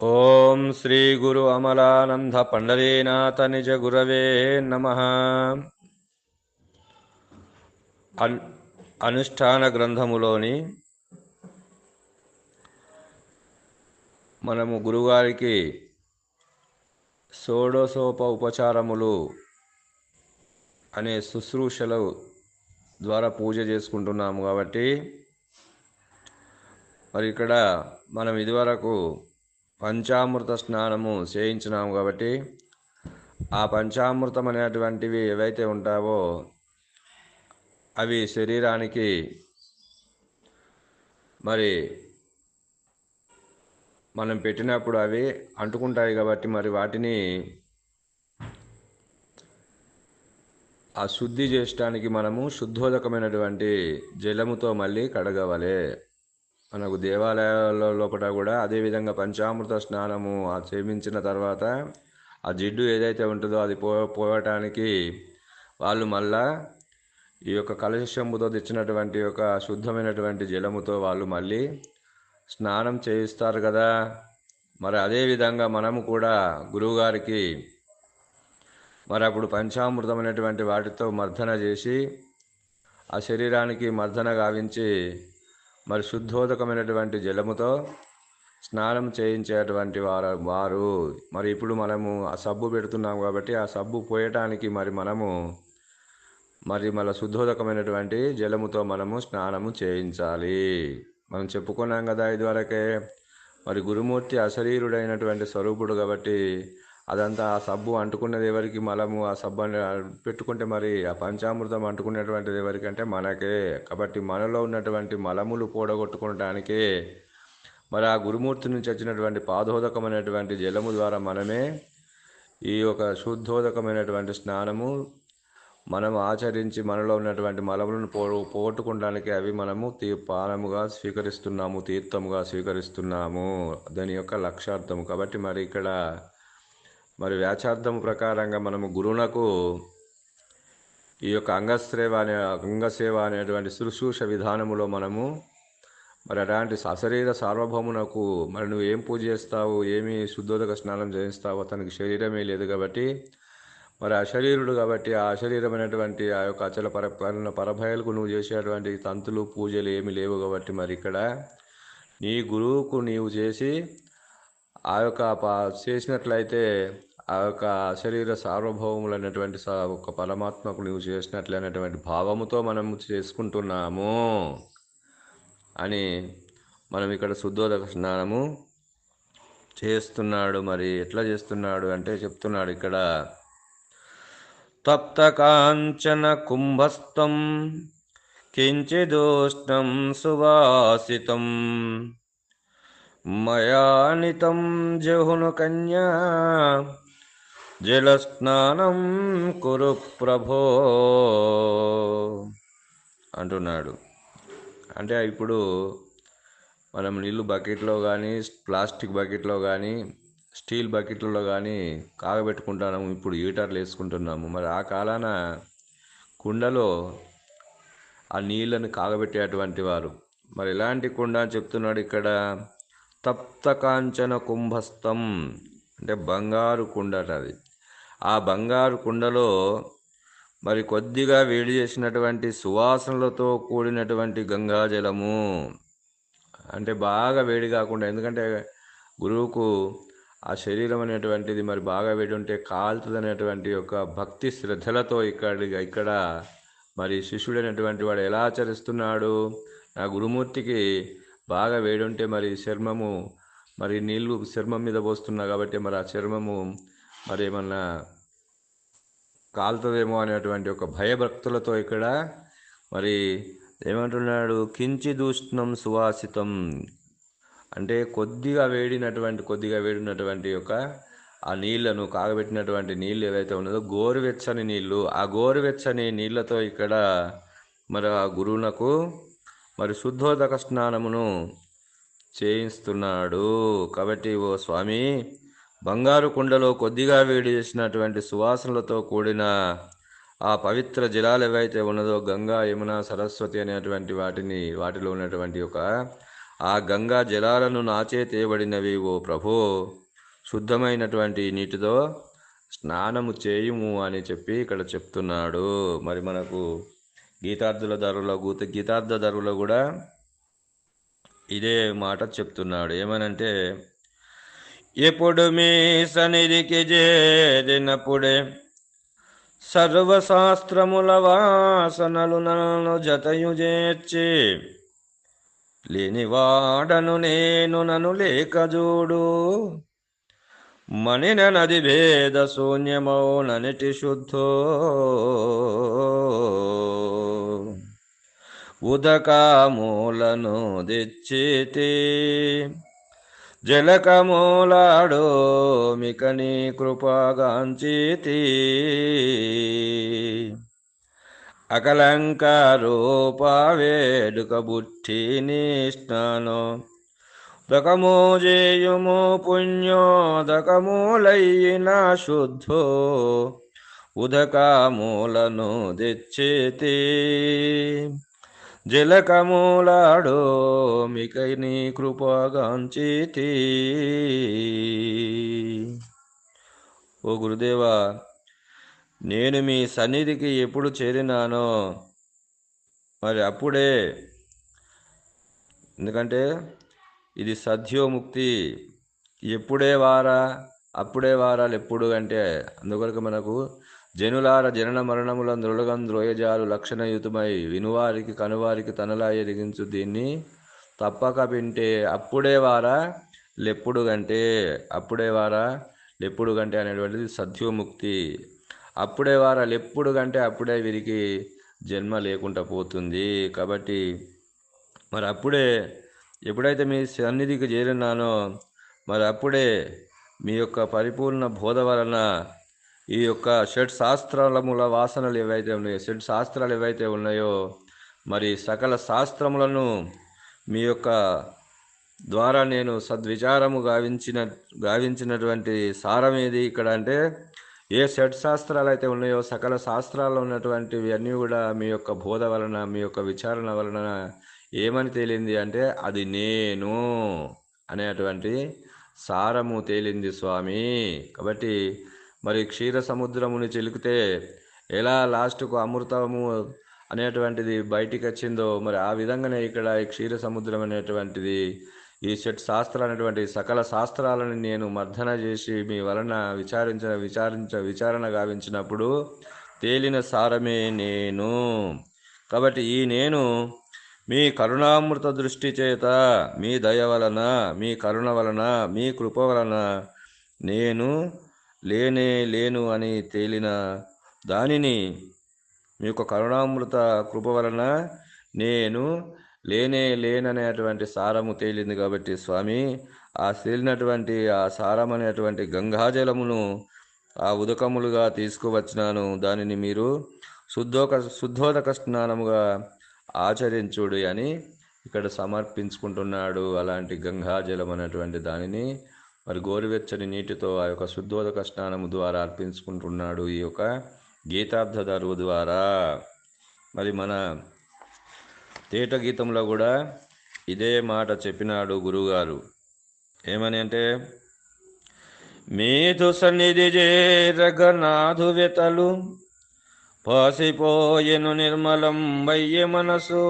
ఓం శ్రీ గురు అమలానంద పండరీనాథ నిజ గురవే నమ. అనుష్ఠాన గ్రంథములోని మనము గురుగారికి షోడశోప ఉపచారములు అనే శుశ్రూషలు ద్వారా పూజ చేసుకుంటున్నాము కాబట్టి మరి ఇక్కడ మనం ఇదివరకు పంచామృత స్నానము చేయించినాము కాబట్టి ఆ పంచామృతం అనేటువంటివి ఏవైతే ఉంటావో అవి శరీరానికి మరి మనం పెట్టినప్పుడు అవి అంటుకుంటాయి కాబట్టి మరి వాటిని ఆ శుద్ధి చేయడానికి మనము శుద్ధోదకమైనటువంటి జలముతో మళ్ళీ కడగవలే. మనకు దేవాలయాల లోపల కూడా అదేవిధంగా పంచామృత స్నానము ఆ చేయించిన తర్వాత ఆ జిడ్డు ఏదైతే ఉంటుందో అది పో పోవటానికి వాళ్ళు మళ్ళా ఈ యొక్క కలశంబుతో తెచ్చినటువంటి ఒక శుద్ధమైనటువంటి జలముతో వాళ్ళు మళ్ళీ స్నానం చేయిస్తారు కదా. మరి అదేవిధంగా మనము కూడా గురువుగారికి మరి అప్పుడు పంచామృతమైనటువంటి వాటితో మర్దన చేసి ఆ శరీరానికి మర్దన గావించి మరి శుద్ధోదకమైనటువంటి జలముతో స్నానం చేయించేటువంటి వారు వారు. మరి ఇప్పుడు మనము ఆ సబ్బు పెడుతున్నాం కాబట్టి ఆ సబ్బు పోయటానికి మరి మనము మరి మళ్ళీ శుద్ధోదకమైనటువంటి జలముతో మనము స్నానము చేయించాలి. మనం చెప్పుకున్నాం కదా ఇదివరకే మరి గురుమూర్తి అశరీరుడైనటువంటి స్వరూపుడు కాబట్టి అదంతా ఆ సబ్బు అంటుకున్నది ఎవరికి? మలము ఆ సబ్బు పెట్టుకుంటే మరి ఆ పంచామృతం అంటుకునేటువంటిది ఎవరికంటే మనకే. కాబట్టి మనలో ఉన్నటువంటి మలములు పోడగొట్టుకోవడానికే మరి ఆ గురుమూర్తి నుంచి వచ్చినటువంటి పాదోదకమైనటువంటి జలము ద్వారా మనమే ఈ యొక్క శుద్ధోదకమైనటువంటి స్నానము మనం ఆచరించి మనలో ఉన్నటువంటి మలములను పో పోగొట్టుకోవడానికి అవి మనము తీ పానముగా స్వీకరిస్తున్నాము తీర్థముగా స్వీకరిస్తున్నాము. దాని యొక్క లక్ష్యార్థము. కాబట్టి మరి ఇక్కడ మరి వ్యాచార్థం ప్రకారంగా మనము గురువునకు ఈ యొక్క అంగశ్రేవ అనే అంగసేవ అనేటువంటి శుశ్రూష విధానములో మనము మరి అలాంటి సశరీర సార్వభౌమునకు మరి నువ్వు ఏం పూజ చేస్తావు ఏమి శుద్ధోదక స్నానం చేయిస్తావు అతనికి శరీరమే లేదు కాబట్టి మరి అశరీరుడు కాబట్టి ఆ అశరీరమైనటువంటి ఆ యొక్క అచల పర పరభయలకు నువ్వు చేసేటువంటి తంతులు పూజలు ఏమి లేవు కాబట్టి మరి ఇక్కడ నీ గురువుకు నీవు చేసి ఆ యొక్క చేసినట్లయితే ఆ యొక్క శరీర సార్వభౌములైనటువంటి ఒక పరమాత్మకు నువ్వు చేసినట్లయినటువంటి భావముతో మనము చేసుకుంటున్నాము అని మనం ఇక్కడ శుద్ధోదక స్నానము చేస్తున్నాడు మరి. ఎట్లా చేస్తున్నాడు అంటే చెప్తున్నాడు ఇక్కడ. తప్త కాంచన కుంభస్థం కించిదోష్ణం సువాసితం మయానితం జహును కన్యా జలస్నానం కురు ప్రభో అంటున్నాడు. అంటే ఇప్పుడు మనం నీళ్ళు బకెట్లో కానీ ప్లాస్టిక్ బకెట్లో కానీ స్టీల్ బకెట్లలో కానీ కాగబెట్టుకుంటున్నాము ఇప్పుడు హీటర్లు వేసుకుంటున్నాము. మరి ఆ కాలాన కుండలో ఆ నీళ్ళని కాగబెట్టేటువంటి వారు. మరి ఎలాంటి కుండ అని చెప్తున్నాడు ఇక్కడ? తప్త కాంచన కుంభస్థం అంటే బంగారు కుండట అది. ఆ బంగారు కుండలో మరి కొద్దిగా వేడి చేసినటువంటి సువాసనలతో కూడినటువంటి గంగాజలము. అంటే బాగా వేడి కాకుండా ఎందుకంటే గురువుకు ఆ శరీరం అనేటువంటిది మరి బాగా వేడి ఉంటే కాలుతుంది అనేటువంటి ఒక భక్తి శ్రద్ధలతో ఇక్కడ ఇక్కడ మరి శిష్యుడైనటువంటి వాడు ఎలా ఆచరిస్తున్నాడు? నా గురుమూర్తికి బాగా వేడి ఉంటే మరి చర్మము మరి నీళ్ళు చర్మం మీద పోస్తున్నా కాబట్టి మరి ఆ చర్మము మరి ఏమన్నా కాలుతుందేమో అనేటువంటి ఒక భయభక్తులతో ఇక్కడ మరి ఏమంటున్నాడు కించిదూష్ణం సువాసితం. అంటే కొద్దిగా వేడినటువంటి కొద్దిగా వేడినటువంటి యొక్క ఆ నీళ్ళను కాగబెట్టినటువంటి నీళ్ళు ఏవైతే ఉన్నదో గోరువెచ్చని నీళ్ళు ఆ గోరువెచ్చని నీళ్ళతో ఇక్కడ మరి ఆ గురువునకు మరి శుద్ధోదక స్నానమును చేయిస్తున్నాడు. కాబట్టి ఓ స్వామి బంగారు కుండలో కొద్దిగా వేడి చేసినటువంటి సువాసనలతో కూడిన ఆ పవిత్ర జలాలు ఏవైతే ఉన్నదో గంగా యమున సరస్వతి అనేటువంటి వాటిని వాటిలో ఉన్నటువంటి ఒక ఆ గంగా జలాలను నాచే తేయబడినవి ఓ ప్రభో. శుద్ధమైనటువంటి నీటితో స్నానము చేయుము అని చెప్పి ఇక్కడ చెప్తున్నాడు. మరి మనకు గీతార్థుల ధరలో గీత గీతార్థ ధరలో కూడా ఇదే మాట చెప్తున్నాడు. ఏమనంటే ఎప్పుడు మీ సన్నిధికి చేరినప్పుడే సర్వశాస్త్రముల వాసనలు నన్ను జతయు చేర్చి లేనివాడను నేను నను లేక చూడు మణిన నది భేద శూన్యమౌననిటి శుద్ధో. ఉదకమూలను తెచ్చితి జలకమూలాడో మికని కృపగాంచితి అకలంక రూప వేడుక బుట్టిని స్నానం దకము చేయుము పుణ్యోదకములయ్యిన శుద్ధో. ఉదకమూలను తెచ్చితి. జలకమూలాడో మికై నీ కృపగాంచితి ఓ గురుదేవా నేను మీ సన్నిధికి ఎప్పుడు చేరినానో మరి అప్పుడే ఎందుకంటే ఇది సద్యోముక్తి ఎప్పుడే వారా అప్పుడే వారాలు ఎప్పుడు అంటే అందుకొరకు మనకు జనులార జనన మరణముల నృలగం ద్రోయజాలు లక్షణయుతమై వినువారికి కనువారికి తనలా ఎరిగించు దీన్ని తప్పక వింటే అప్పుడే వారా లెప్పుడు గంటే అప్పుడే వారా లెప్పుడు గంటే అనేటువంటిది సత్యోముక్తి అప్పుడే వారా లెప్పుడు గంటే అప్పుడే వీరికి జన్మ లేకుండా పోతుంది. కాబట్టి మరి అప్పుడే ఎప్పుడైతే మీ సన్నిధికి చేరినానో మరి అప్పుడే మీ యొక్క పరిపూర్ణ బోధ వలన ఈ యొక్క షడ్ శాస్త్రముల వాసనలు ఏవైతే ఉన్నాయో షడ్ శాస్త్రాలు ఏవైతే ఉన్నాయో మరి సకల శాస్త్రములను మీ యొక్క ద్వారా నేను సద్విచారము గావించిన గావించినటువంటి సారం ఏది ఇక్కడ అంటే ఏ షడ్ శాస్త్రాలు అయితే ఉన్నాయో సకల శాస్త్రాల్లో ఉన్నటువంటివి అన్నీ కూడా మీ యొక్క బోధ వలన మీ యొక్క విచారణ వలన ఏమని తేలింది అంటే అది నేను అనేటువంటి సారము తేలింది స్వామి. కాబట్టి మరి క్షీర సముద్రముని చిలికితే ఎలా లాస్ట్కు అమృతము అనేటువంటిది బయటికి వచ్చిందో మరి ఆ విధంగానే ఇక్కడ ఈ క్షీర సముద్రం అనేటువంటిది ఈ షట్ శాస్త్రాలు అనేటువంటి సకల శాస్త్రాలను నేను మర్దన చేసి మీ వలన విచారించిన విచారించ విచారణ గావించినప్పుడు తేలిన సారమే నేను. కాబట్టి ఈ నేను మీ కరుణామృత దృష్టి చేత మీ దయ వలన మీ కరుణ వలన మీ కృప వలన నేను లేనే లేను అని తేలిన దానిని మీ యొక్క కరుణామృత కృప వలన నేను లేనే లేననేటువంటి సారము తేలింది కాబట్టి స్వామి ఆ తేలినటువంటి ఆ సారం అనేటువంటి గంగాజలమును ఆ ఉదకములుగా తీసుకువచ్చినాను. దానిని మీరు శుద్ధోక శుద్ధోదక స్నానముగా ఆచరించుడు అని ఇక్కడ సమర్పించుకుంటున్నాడు అలాంటి గంగాజలం అనేటువంటి దానిని. మరి గోరువెచ్చని నీటితో ఆ యొక్క శుద్ధోదక స్నానము ద్వారా అర్పించుకుంటున్నాడు ఈ యొక్క గీతార్థ ద్వారా. మరి మన తేట గీతంలో కూడా ఇదే మాట చెప్పినాడు గురుగారు. ఏమని అంటే మీతు సన్నిధి చేరగనాథు వెతలు పాసిపోయెను నిర్మలం వయ్య మనసు.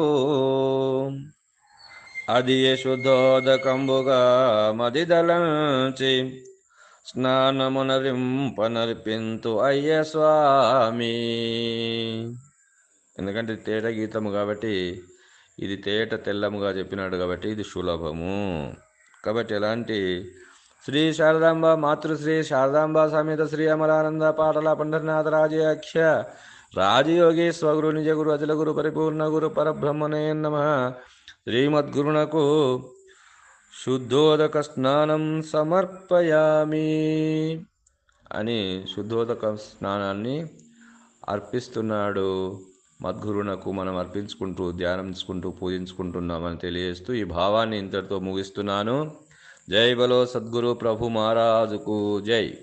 అది శుద్ధోదకంబుగా మదిదలంచి స్నానమునరింపనర్పింతు అయ్య స్వామి. ఎందుకంటే తేట గీతము కాబట్టి ఇది తేట తెల్లముగా చెప్పినాడు కాబట్టి ఇది సులభము. కాబట్టి ఎలాంటి శ్రీ శారదాంబ మాతృశ్రీ శారదాంబ సమేత శ్రీ అమరానంద పాటల పండరనాథ రాజయాఖ్య రాజయోగి స్వగురు నిజ గురు అజల గురు పరిపూర్ణ గురు పరబ్రహ్మనే నమ. శ్రీమద్గురునకు శుద్ధోదక స్నానం సమర్పయామి అని శుద్ధోదక స్నానాన్ని అర్పిస్తున్నాడు. మద్గురునకు మనం అర్పించుకుంటూ ధ్యానించుకుంటూ పూజించుకుంటున్నామని తెలియజేస్తూ ఈ భావాన్ని ఇంతటితో ముగిస్తున్నాను. జై బలో సద్గురు ప్రభు మహారాజుకు జై.